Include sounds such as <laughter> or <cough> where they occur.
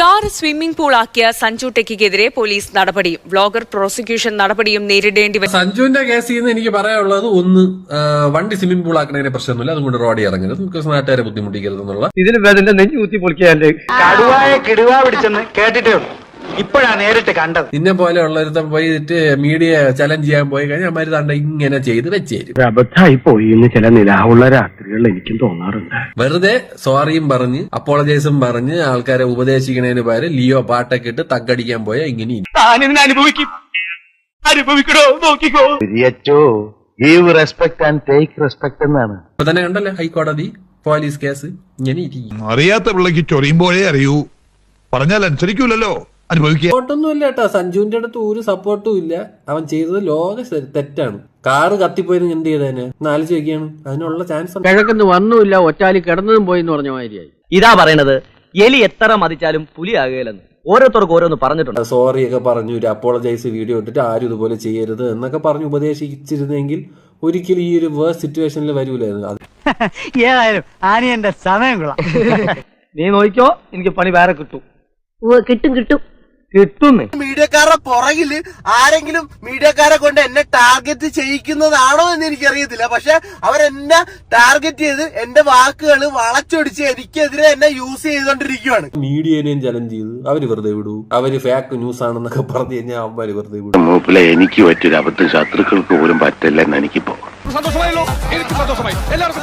Car swimming pool ആക്കിയ സഞ്ജു ടെക്കിക്കെതിരെ police നടപടിയും. വ്ളോഗർ പ്രോസിക്യൂഷൻ നടപടിയും നേരിടേണ്ടി വരും സഞ്ജുവിന്റെ കേസിൽ നിന്ന് എനിക്ക് പറയാനുള്ളത് ഒന്ന് വണ്ടി സ്വിമ്മിംഗ് പൂൾ ആക്കണതിന് പ്രശ്നമൊന്നുമില്ല. അതുകൊണ്ട് റോഡിൽ ഇറങ്ങരുത്. നമുക്ക് നാട്ടുകാരെ ബുദ്ധിമുട്ടിക്കരുത് എന്നുള്ള ഇതിന് നെഞ്ഞു കുത്തി പൊളിക്കാൻ കടുവായ കിടുവ പിടിച്ചെന്ന് കേട്ടിട്ടേ ഉള്ളൂ. ഇപ്പോഴാ നേരിട്ട് കണ്ടത്. നിന്നെ പോലെ ഉള്ളൊരുത്ത പോയിട്ട് മീഡിയ ചലഞ്ച് ചെയ്യാൻ പോയി കഴിഞ്ഞാൽ അമ്മര് തണ്ട ഇങ്ങനെ ചെയ്ത് വെച്ചേരും. അബദ്ധായി പോയി എന്ന് ചില നിലാവുള്ള രാത്രികളിൽ എനിക്കും തോന്നാറുണ്ട്. വെറുതെ സോറിയും പറഞ്ഞ് അപ്പോളജൈസും പറഞ്ഞ് ആൾക്കാരെ ഉപദേശിക്കുന്നതിന് പകരം ലിയോ പാട്ടൊക്കെ ഇട്ട് തക്കടിക്കാൻ പോയ ഇങ്ങനെ അനുഭവിക്കും. അനുഭവിക്കണോ? നോക്കിക്കോ. Give respect and take respect എന്നാണ്. ഇപ്പൊ തന്നെ കണ്ടല്ലേ ഹൈക്കോടതി പോലീസ് കേസ് ഇങ്ങനെ അറിയാത്ത പിള്ളക്ക് ചൊറിയുമ്പോഴേ അറിയൂ. പറഞ്ഞാൽ അനുസരിക്കൂലല്ലോ. അനുഭവിക്കുക. സപ്പോർട്ടൊന്നുമില്ല കേട്ടോ. സഞ്ജുവിന്റെ അടുത്ത് ഒരു സപ്പോർട്ടും ഇല്ല. അവൻ ചെയ്തത് ലോക തെറ്റാണ്. കാറ് കത്തിപ്പോയത് എന്ത് ചെയ്തേനെ നാല് ചോദിക്കാണ് അതിനുള്ള ചാൻസ് കിഴക്കെന്ന് വന്നുമില്ല ഒറ്റാലി കിടന്നതും പോയി എന്ന് പറഞ്ഞ മാതിരിയായി. ഇതാ പറയണത് എലി എത്ര മതിച്ചാലും പുലി ആകുകയില്ലെന്ന് ഓരോരുത്തർക്ക് ഓരോന്ന് പറഞ്ഞിട്ടുണ്ട്. സോറി ഒക്കെ പറഞ്ഞു ഒരു അപ്പോളജൈസ് വീഡിയോ ഇട്ടിട്ട് ആരും ഇതുപോലെ ചെയ്യരുത് എന്നൊക്കെ പറഞ്ഞ് ഉപദേശിച്ചിരുന്നെങ്കിൽ ഒരിക്കലും ഈ ഒരു വേഴ്സ് സിറ്റുവേഷനിൽ വരൂലായിരുന്നു. അത് <laughs> ഏതായാലും ആനിയന്റെ സമയം കൊള്ളാം. <laughs> നീ നോക്കിയോ എനിക്ക് പണി വേറെ കിട്ടും. കിട്ടും കിട്ടും. കിട്ടുന്നേ മീഡിയക്കാരുടെ പുറകിൽ ആരെങ്കിലും മീഡിയക്കാരെ കൊണ്ട് എന്നെ ടാർഗറ്റ് ചെയ്യിക്കുന്നതാണോ എന്ന് എനിക്കറിയത്തില്ല. പക്ഷെ അവരെന്നെ ടാർഗറ്റ് ചെയ്ത് എന്റെ വാക്കുകൾ വളച്ചൊടിച്ച് എനിക്കെതിരെ എന്നെ യൂസ് ചെയ്തുകൊണ്ടിരിക്കുകയാണ് മീഡിയനെയും ചലഞ്ച് ചെയ്ത് അവർ വെറുതെ വിടൂ. അവർ ഫേക്ക് ന്യൂസ് ആണെന്നൊക്കെ പറഞ്ഞു കഴിഞ്ഞാൽ അവർ വെറുതെ വിടും. മൂപ്പിലെ എനിക്ക് പറ്റൊരു അബദ്ധം ശത്രുക്കൾക്ക് പോലും പറ്റില്ല എന്ന് എനിക്കിപ്പോ. സന്തോഷമായല്ലോ. എനിക്ക് സന്തോഷമായി. എല്ലാവർക്കും